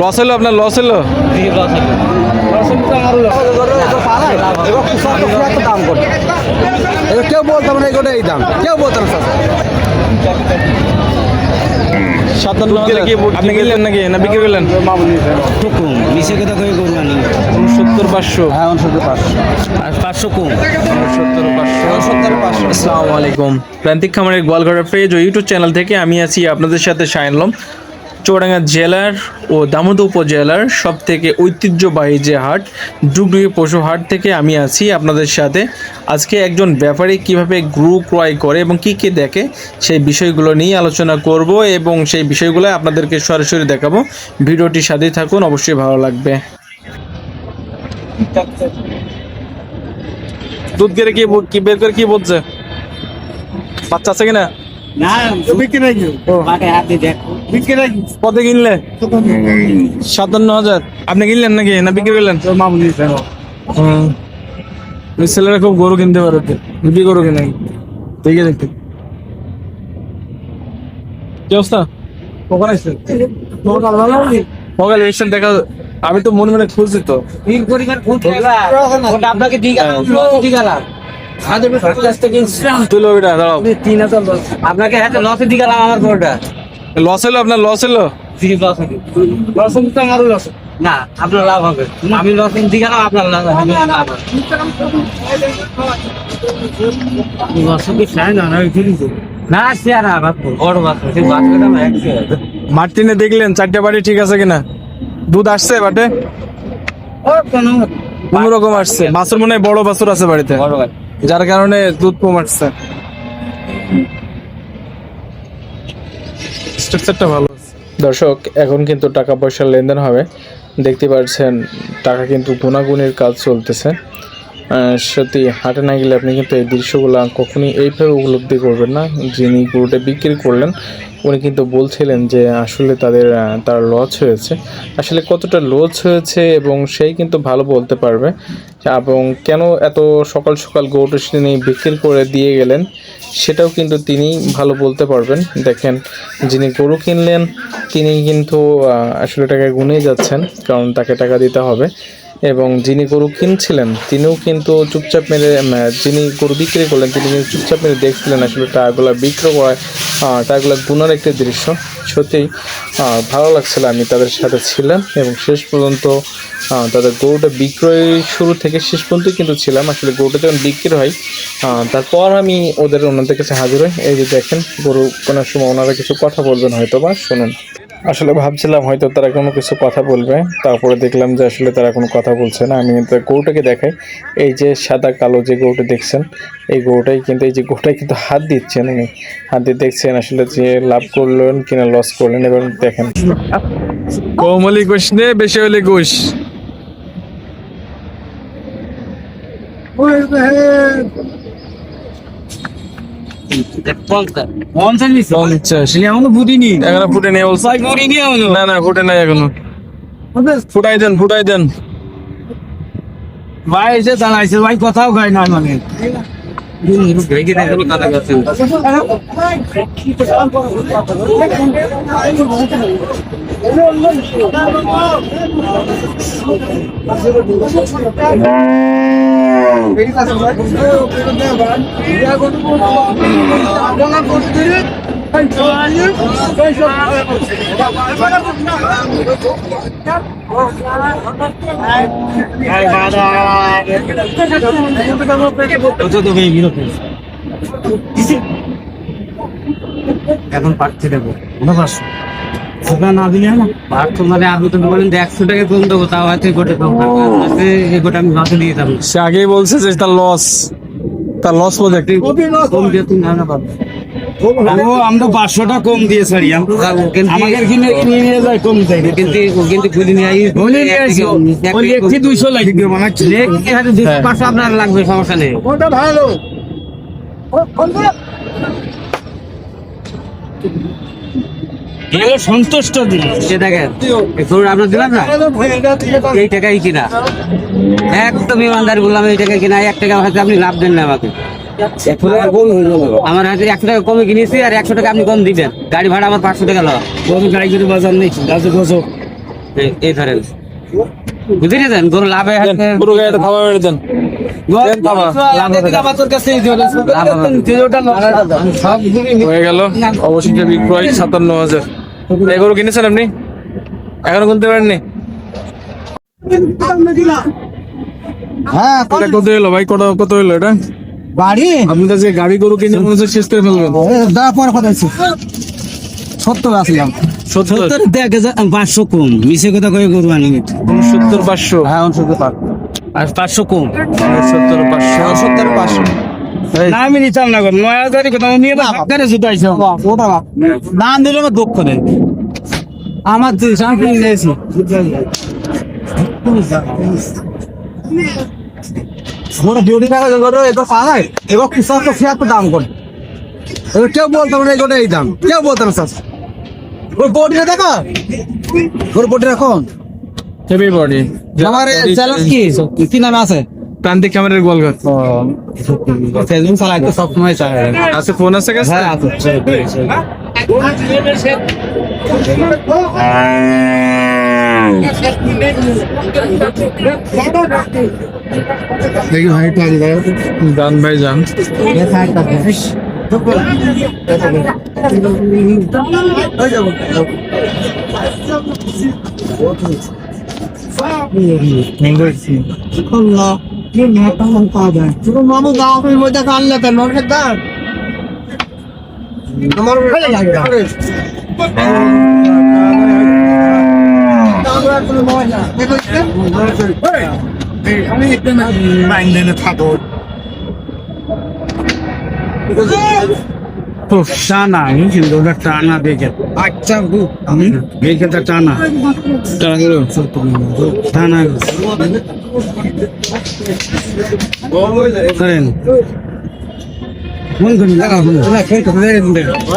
Loss হলো আপনার loss হলো? দাম করে কেউ বলতাম না এগুলো এই দাম কেউ বলতাম না সাতান্ন হাজার আপনি কিনলেন নাকি? না বিক্রি করলেন? কম নিচে পাঁচশো হ্যাঁ উনসত্তর পাঁচশো। আর পাঁচশো কম সত্তর পাঁচশো সত্তর পাঁচশো আসসালামু আলাইকুম। প্রান্তিক খামারের গোয়ালঘাটা পেজ ও ইউটিউব চ্যানেল থেকে আমি আছি আপনাদের সাথে শায়নলম চৌডাঙ্গা জেলার ও দামোদ উপজেলার সব থেকে ঐতিহ্যবাহী যে হাট ডুগডুগি পশু হাট থেকে আমি আছি আপনাদের সাথে। আজকে একজন ব্যাপারী কীভাবে গ্রু ক্রয় করে এবং কি কি দেখে সেই বিষয়গুলো নিয়ে আলোচনা করব এবং সেই বিষয়গুলো আপনাদেরকে সরাসরি দেখাবো। ভিডিওটি সাথেই থাকুন অবশ্যই ভালো লাগবে। দুধ গেলে কি কি বের করে কি বলছে? বাচ্চা আছে কিনা? না হাত দিয়ে দেখ। কত কিনলে? সাতান্ন হাজার। আপনি কিনলেন নাকি? না বিক্রি করলেন? মামুনি হুম। ওই ছেলেরা খুব গরু কিনতে পারে বিক্রি গরু কিনে ঠিক আছে কি অবস্থা? কখন আসছে মোবাইল এসছেন দেখা আমি তো মনে মনে খুঁজছি তো। ওটা আপনাকে ইনস্ট্রাম তুলো ওইটা দাঁড়াও। তিন হাজার আপনাকে হাতে লসে দিগালাম আমার গরুটা। লস হলো আপনার লস হলো? তিন লস হবে লস হবে তো আমারও লস না আপনার লাভ হবে। আমি লস আপনার হবে হবে। লস না না না মার্টিনে দেখলেন চারটে বাড়ি ঠিক আছে কিনা? দুধ আসছে বাটে? ও কোন রকম আসছে। বাছুর মনে হয় বড় বাছুর আছে বাড়িতে। যার কারণে দুধ কম আসছে। স্ট্রাকচারটা ভালো দর্শক, এখন কিন্তু টাকা পয়সার লেনদেন হবে। দেখতে পাচ্ছেন, টাকা কিন্তু গুণাগুণের কাজ চলতেছে। সত্যি হাটে না গেলে আপনি কিন্তু এই দৃশ্যগুলো কখনই এইভাবে উপলব্ধি করবেন না। যিনি গরুটা বিক্রি করলেন, উনি কিন্তু বলছিলেন যে আসলে তাদের তার লস হয়েছে। আসলে কতটা লস হয়েছে এবং সেই কিন্তু ভালো বলতে পারবে। এবং কেন এত সকাল সকাল গরুটা তিনি বিক্রি করে দিয়ে গেলেন, সেটাও কিন্তু তিনি ভালো বলতে পারবেন। দেখেন, যিনি গরু কিনলেন, তিনি কিন্তু আসলে টাকা গুনে যাচ্ছেন, কারণ তাকে টাকা দিতে হবে। এবং যিনি গরু কিনছিলেন, তিনিও কিন্তু চুপচাপ মেরে যিনি গরু বিক্রি করলেন, তিনি কিন্তু চুপচাপ মেরে দেখছিলেন আসলে টাকাগুলো বিক্রি করায় টাকাগুলো গুনার একটি দৃশ্য। সত্যিই ভালো লাগছিল আমি তাদের সাথে ছিলাম এবং শেষ পর্যন্ত তাদের গরুটা বিক্রয় শুরু থেকে শেষ পর্যন্ত কিন্তু ছিলাম। আসলে গরুটা যখন বিক্রি হয় তারপর আমি ওদের ওনাদের কাছে হাজির হই। এই যে দেখেন, গরু কোনো সময় ওনারা কিছু কথা বলবেন হয়তো বা শুনুন। আসলে ভাবছিলাম হয়তো তারা কোনো কিছু কথা বলবে। তারপরে দেখলাম যে আসলে তারা কোনো কথা বলছে না। আমি কিন্তু গরুটাকে দেখাই। এই যে সাদা কালো যে গরুটা দেখছেন এই গরুটাই কিন্তু এই যে গরুটাই কিন্তু হাত দিচ্ছেন উনি। হাত দিয়ে দেখছেন আসলে যে লাভ করলেন কিনা লস করলেন এবার দেখেন। কমলি ঘোষ নে বেশি হলে ঘোষ। পঞ্চাশ পঞ্চাশ। এখনও বুঝিনি এখনও ফুটে নেই বলছে। না না ফুটে নাই এখনও। ফুটাই দেন ফুটাই দেন। ভাই এসে দাঁড়াইছে ভাই কথাও কয় না মানে। এখন পাচ্ছি দেবো। মনে পারছ সেটা না দিলে না পার্থ আপনি তো বলেন যে একশো টাকা কম দেবো তাও হয়তো গোটা এই গোটা আমি দিয়ে সে আগেই বলছে যে তার লস তার লস প্রজেক্ট কম দিয়ে তুমি না পাবো। ও আমরা পাঁচশোটা কম দিয়ে ছাড়ি আমাদের কিনে কিনে নিয়ে যায় কম দেয়। কিন্তু কিন্তু গুলি নিয়ে আই। গুলি নিয়ে আসি। ওই একটি দুইশো লাগবে। মানে একটি হাতে দুশো পাঁচশো আপনার লাগবে সমস্যা নেই। ওটা ভালো? এগুলো সন্তুষ্ট দিন সে দেখেন আপনার দিলাম না? এই টাকাই কিনা। একদম ইমানদার বললাম এই টাকায় কিনা এক টাকা হয়তো আপনি লাভ দেন না আমাকে। আমার হাতে একশো টাকা কমে কিনেছি আর একশো টাকা আপনি কম দিবেন। গাড়ি ভাড়া আমার পাঁচশো টাকা আমি গাড়ি করে বাজার নেই গাছে গজো এই- ধরেন। বুঝে নিয়েছেন গরু লাভে পুরো গাড়িটা দেন। হয়ে গেল। অবশেষে বিক্রয় সাতান্ন হাজার। এগুলো কিনেছেন আপনি? এখনও কিনতে পারেননি? হ্যাঁ কত এলো ভাই? কত কত এলো এটা? বাড়ি? আপনি তো যে গাড়ি গরু কিনে মনে হচ্ছে শেষ করে ফেলবেন। দা পরে কথা আছে সত্তর আসলাম। সত্তর? সত্তর দেখ পাঁচশো কম। মিশে কথা কয়ে গরু আনি। সত্তর পাঁচশো। হ্যাঁ সত্তর পাঁচ আর পাঁচশো কম। সত্তর পাঁচশো। সত্তর পাঁচশো। না আমি নিতাম না নয় হাজারই কথা নিয়ে তো হাক্কারে জুতাইছে। ওটা দাম দিলে আমার দুঃখ নেই। আমার আমি কিনে নিয়েছি টাকা তো ফিয়ার দাম করে? এবার কেউ বলতো না এগুলো এই দাম। কেউ বলতো না স্যার ওর বডিটা দেখো। ওর বডি এখন। হেভি বডি আমার চ্যালেঞ্জ কি? কি নামে আছে? প্রান্তিক ক্যামেরার গোলঘর ফেসবুক চালাই তো সবসময় চালাই আছে ফোন আছে কাছে? হ্যাঁ আছে। দেখি ভাই তো আগে জান ভাই জান। মামু গাঁও মধ্যে কানলে তো নরকের দাম আমার ভালো লাগে টানা কিন্তু ওটা টানা দেখে আচ্ছা দেখে তো টানা টানা। গেলো। টানা করেন মন করেন দেখা হলো না খেয়ে তো দেখেন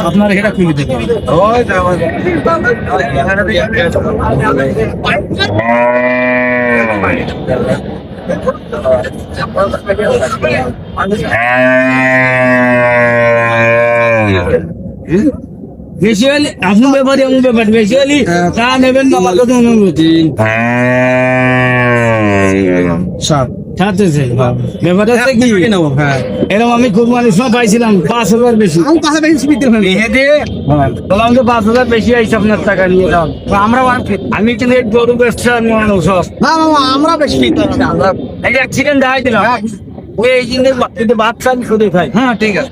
আপনার এটা খুলে দেবেন বেশি হলে আপনি ব্যাপারে আমি ব্যাপার। বেশি হলে তা নেবেন না আমার কথা অনুমতি ছাড়তেছে ব্যাপারটা হচ্ছে কি? এরকম আমি খুব মানুষ পাইছিলাম পাঁচ হাজার বেশি। পাঁচ হাজার বেশি বিক্রি হয়নি বললাম তো পাঁচ হাজার বেশি আইসি আপনার টাকা নিয়ে যাও আমরা আমি কিন্তু গরু ব্যবসা মানুষ আমরা বেশি এই অ্যাক্সিডেন্ট দেখাই দিলাম। ওই এই জিনিস বাচ্চা শুধু হ্যাঁ ঠিক আছে।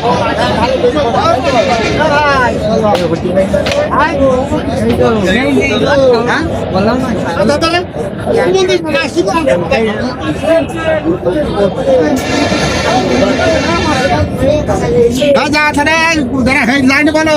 পুরো দোষ যা আছে লাইন বলো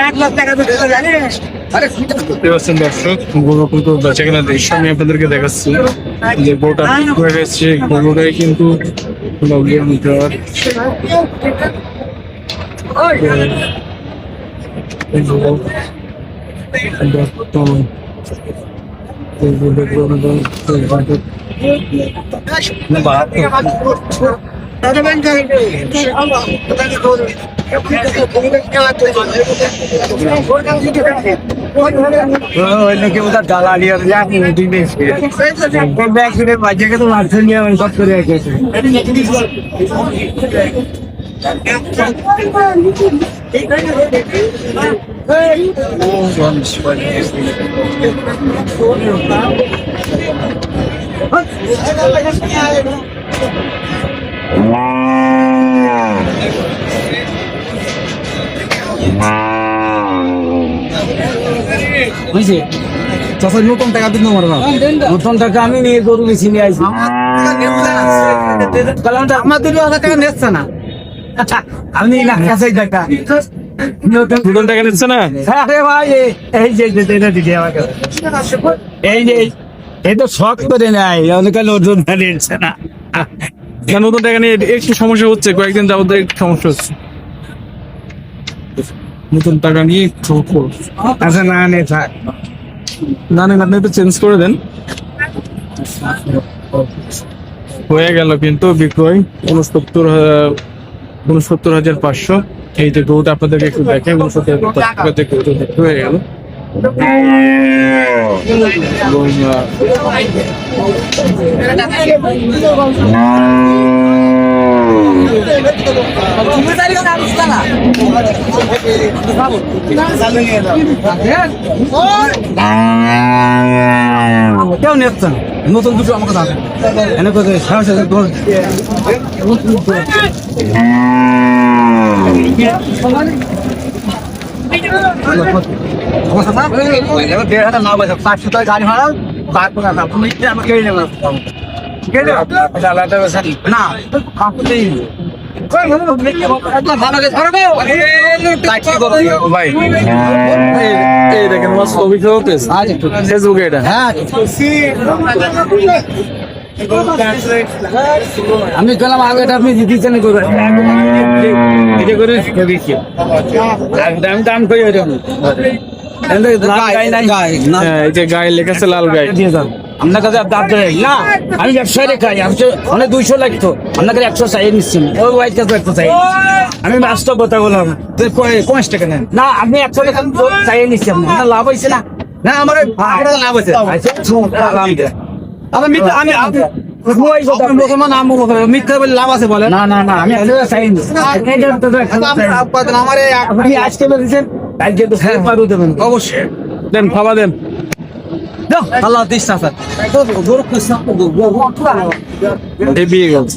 এক লাখ টাকা তো জানিস আরে দেখতে দর্শক গরু কিন্তু বেচা কেনা দৃশ্য আমি আপনাদেরকে দেখাচ্ছি যে গরুটা হয়ে গেছে। গরুটাই কিন্তু লগিয়ে মিটার বাচ্চাকে তো মারছে নিয়ে সব করে রেখেছি বুঝছে চাষা নতুন টাকা দিন আমার নতুন টাকা আমি নিয়ে গরু বেশি নিয়ে আইছি আমাদের হাজার টাকা নিচ্ছে না আচ্ছা আমি লাখ কাছে টাকা নতুন নতুন টাকা নিচ্ছে না? আরে ভাই এই যে যে- এটা দিদি আমাকে। এই যে এই তো শখ করে নাই অনেক নতুন নিচ্ছে না। না, নতুন টাকা নিয়ে একটু সমস্যা হচ্ছে কয়েকদিন যাবত একটু সমস্যা হচ্ছে। নতুন টাকা নিয়ে একটু আচ্ছা না নে থাক। না না আপনি একটু চেঞ্জ করে দেন। হয়ে গেল কিন্তু বিক্রয়। উনসত্তর হাজার উনসত্তর হাজার পাঁচশো। এই যে গরুটা আপনাদেরকে একটু দেখে উনসত্তর হাজার পাঁচশো। গরুটা দেখতে হয়ে গেল। এবং, কেউ নিচ্ছে নতুন দুটো আমাকে দাও এনে করে সাড়ে সাড়ে দশ দেড় হাজার না পাঁচশো টাকা গাড়ি ভাড়া আপনি আমাকে নেবেন না। দেখেন ফেসবুকে এটা। আমি গেলাম আগে আপনি দিচ্ছেন করবেন এটা করে? দিচ্ছি দাম দাম কই হ্যাঁ, এই যে গায়ে লেখা আছে লাল গায়ে। দিয়ে যান আপনার কাছে দেয় না আমি ব্যবসায় রেখাই আমি অনেক দুইশো লাগতো। আপনার কাছে একশো চাই নিচ্ছেন ওই ওয়াইট কাছে একশো চাই আমি বাস্তব কথা বললাম। পঞ্চাশ টাকা নেন? না আপনি একশো টাকা চাই নিচ্ছি আপনার। লাভ হয়েছে না? না আমার লাভ হয়েছে। আমি আমি মিথ্যা বলে লাভ আছে বলে না না না আমি আপনি আজকে বলেছেন। কালকে তো পারু দেবেন অবশ্যই দেন খাওয়া দেন আল্লাহ দিস স্যার এই বিয়ে গেছে